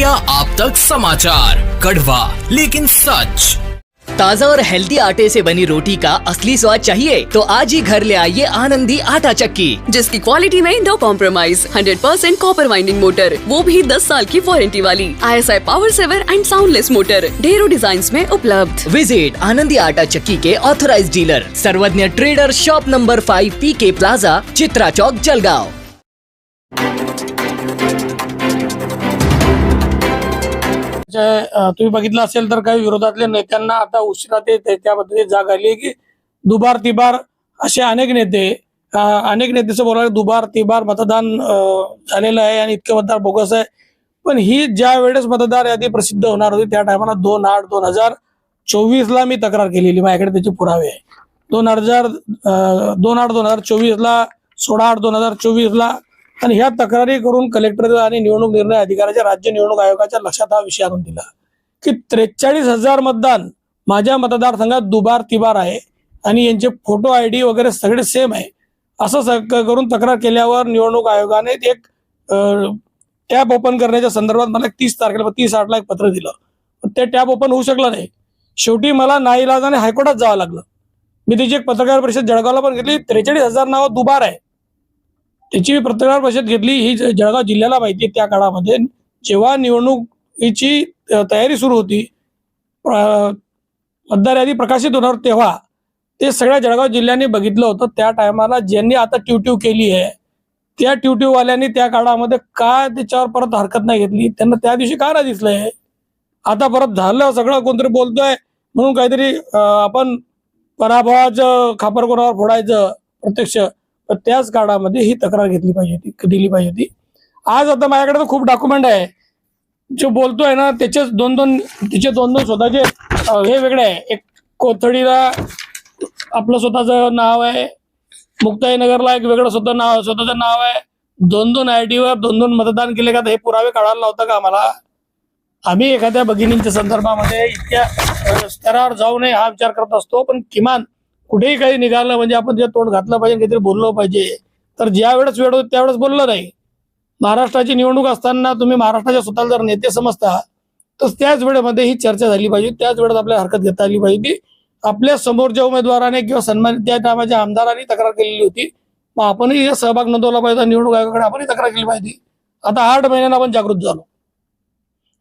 India आप तक समाचार। कड़वा लेकिन सच। ताज़ा और हेल्दी आटे से बनी रोटी का असली स्वाद चाहिए तो आज ही घर ले आइए आनंदी आटा चक्की। जिसकी क्वालिटी में no compromise 100% percent copper winding motor वो भी 10 साल की वारंटी वाली ISI power saver and soundless motor ढेरों डिज़ाइन में उपलब्ध। विज़िट आनंदी आटा चक्की के authorised dealer Sarvagya trader shop number five P K plaza Chitra Chowk Jalgaon. तुम्ही बघितलं असेल तर काही विरोधातल्या नेत्यांना आता उशिरा ते ते- जाग आली आहे की दुबार तिबार असे अनेक नेते अनेक नेतेचं बोलायला दुबार तिबार मतदान झालेलं आहे आणि इतकं मतदार बोगस आहे. पण ही ज्या वेळेस मतदार यादी प्रसिद्ध होणार होती त्या टायमाला दोन आठ दोन हजार चोवीसला मी तक्रार केलेली. माझ्याकडे त्याचे पुरावे आहे दोन हजार दोन आठ दोन हजार चोवीसला सोळा आठ दोन हजार चोवीसला आणि ह्या तक्रारी करून कलेक्टर आणि निवडणूक निर्णय अधिकाऱ्याच्या राज्य निवडणूक आयोगाच्या लक्षात हा विषय आणून दिला. की त्रेचाळीस हजार मतदान माझ्या मतदारसंघात दुबार तिबार आहे आणि यांचे फोटो आय डी वगैरे सगळे सेम आहे. असं करून तक्रार केल्यावर निवडणूक आयोगाने एक टॅब ओपन करण्याच्या संदर्भात मला तीस तारखेला तीस आठला एक पत्र दिलं. ते टॅब ओपन होऊ शकलं नाही. शेवटी मला नाईलाजाने हायकोर्टात जावं लागलं. मी तिची एक पत्रकार परिषद जळगावला पण घेतली. त्रेचाळीस हजार नावं दुबार आहे. त्याची मी पत्रकार परिषद घेतली ही जळगाव जिल्ह्याला माहिती आहे त्या काळामध्ये. जेव्हा निवडणुकीची तयारी सुरू होती मतदार यादी प्रकाशित होणार तेव्हा ते सगळ्या जळगाव जिल्ह्याने बघितलं होतं. त्या टायमाला ज्यांनी आता ट्यूट्यू केली आहे त्या ट्यूट्यूवाल्यांनी त्या काळामध्ये का त्याच्यावर परत हरकत नाही घेतली? त्यांना त्या दिवशी का नाही दिसलंय आता परत झालं सगळं कोणतरी बोलतोय म्हणून काहीतरी आपण पराभवाचं खापर कोणावर फोडायचं प्रत्यक्ष. तर त्याच काळामध्ये ही तक्रार घेतली पाहिजे होती दिली पाहिजे होती. आज आता माझ्याकडे तर खूप डॉक्युमेंट आहे. जो बोलतोय ना त्याचेच दोन दोन तिचे दोन दोन स्वतःचे हे वेगळे आहे. एक कोथडीला आपलं स्वतःचं नाव आहे. मुक्ताईनगरला एक वेगळं स्वतः नाव स्वतःचं नाव आहे. दोन दोन आय वर दोन दोन मतदान केले का तर हे पुरावे काढायला लावतं का आम्हाला? आम्ही एखाद्या भगिनींच्या संदर्भामध्ये इतक्या स्तरावर जाऊ नये हा विचार करत असतो पण किमान कुठेही काही निघालं म्हणजे आपण जे तोंड घातलं पाहिजे काहीतरी बोललं पाहिजे. तर ज्या वेळेस वेळ होती त्यावेळेस बोललं नाही. महाराष्ट्राची निवडणूक असताना तुम्ही महाराष्ट्राच्या स्वतःला जर नेते समजता तर त्याच वेळेमध्ये ही चर्चा झाली पाहिजे. त्याच वेळेत आपल्याला हरकत घेता आली पाहिजे. आपल्या समोरच्या उमेदवाराने किंवा सन्मानित त्या टायमाच्या आमदारांनी तक्रार केलेली होती मग आपणही सहभाग नोंदवला पाहिजे. निवडणूक आयोगाकडे आपणही तक्रार केली पाहिजे. आता आठ महिन्यांना आपण जागृत झालो.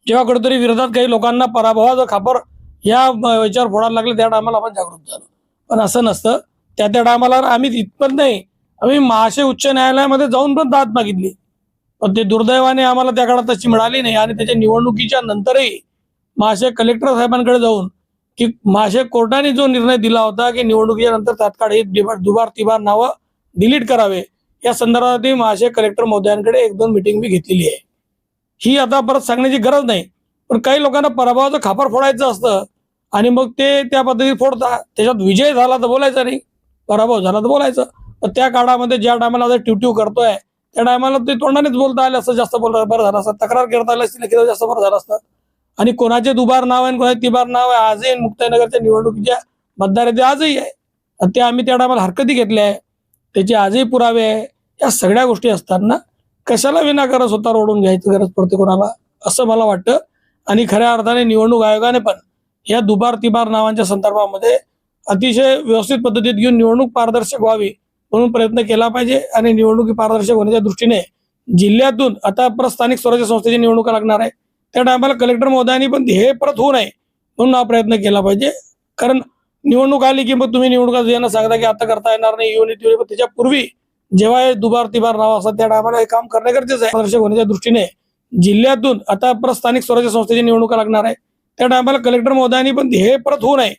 जेव्हा कुठेतरी विरोधात काही लोकांना पराभवाचं खापर या याच्यावर फोडायला लागले त्या टायमाला आपण जागृत झालो. पण असं नसतं. त्या त्या टायमाला आम्ही इथपर्यंत नाही. आम्ही महाशय उच्च न्यायालयामध्ये जाऊन पण दाद मागितली. पण ते दुर्दैवाने आम्हाला त्या काळात तशी मिळाली नाही. आणि त्याच्या निवडणुकीच्या नंतरही महाशय कलेक्टर साहेबांकडे जाऊन की महाशय कोर्टाने जो निर्णय दिला होता की निवडणुकीच्या नंतर तात्काळ हे दुबार तिबार नावं डिलीट करावे या संदर्भात महाशय कलेक्टर महोदयांकडे एक दोन मिटिंग मी घेतलेली आहे. ही आता परत सांगण्याची गरज नाही. पण काही लोकांना पराभवाचं खापर फोडायचं असतं आणि मग ते त्या पद्धतीत फोडता त्याच्यात विजय झाला तर बोलायचा नाही. पराभव झाला तर बोलायचं. पण त्या काळामध्ये ज्या टायमाला आता ट्यूट्यू करतोय त्या टायमाला ते तोंडानेच बोलता आलं असं जास्त बोलता बरं झालं असतं. तक्रार करता आली असती लिखित जास्त बरं झालं असतं. आणि कोणाचे दुबार नाव आहे कोणाचे तिबार नाव आहे आजही मुक्ताईनगरच्या निवडणुकीच्या मतदार यादी आजही आहे. ते आम्ही त्या टायमाला हरकती घेतल्या आहे. त्याचे आजही पुरावे आहे. या सगळ्या गोष्टी असताना कशाला विनाकारण स्वतः ओढून घ्यायची गरज पडते कोणाला? असं मला वाटतं. आणि खऱ्या अर्थाने निवडणूक आयोगाने पण या दुबार तिबार नावांच्या संदर्भामध्ये अतिशय व्यवस्थित पद्धतीत घेऊन निवडणूक पारदर्शक व्हावी म्हणून प्रयत्न केला पाहिजे आणि निवडणुकी पारदर्शक होण्याच्या दृष्टीने जिल्ह्यातून आता परत स्थानिक स्वराज्य संस्थेची निवडणुका लागणार आहे. त्या टायमाला कलेक्टर महोदयांनी पण हे परत होऊ नये म्हणून हा प्रयत्न केला पाहिजे. कारण निवडणूक आली की मग तुम्ही निवडणुका यांना सांगता की आता करता येणार नाही येऊन येते पण त्याच्यापूर्वी जेव्हा हे दुबार तिबार नाव असतात त्या टायमाला हे काम करणे गरजेचं आहे. पारदर्शक होण्याच्या दृष्टीने जिल्ह्यातून आता परत स्थानिक स्वराज्य संस्थेची निवडणुका लागणार आहे. त्या टायमाला कलेक्टर महोदयांनी पण हे परत होऊ नये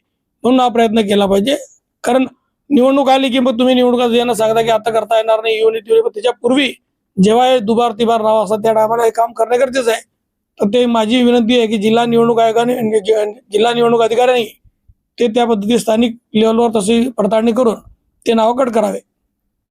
म्हणून हा प्रयत्न केला पाहिजे. कारण निवडणूक आली की मग तुम्ही निवडणुका यांना सांगता की आता करता येणार नाही युनिटी पण त्याच्यापूर्वी जेव्हा हे दुबार तिबार नाव असतात त्या टायमाला हे काम करणे गरजेचं आहे. तर ते माझी विनंती आहे की जिल्हा निवडणूक आयोगाने जिल्हा निवडणूक अधिकाऱ्यांनी ते त्या पद्धती स्थानिक लेवलवर तशी पडताळणी करून ते नाव कट करावे.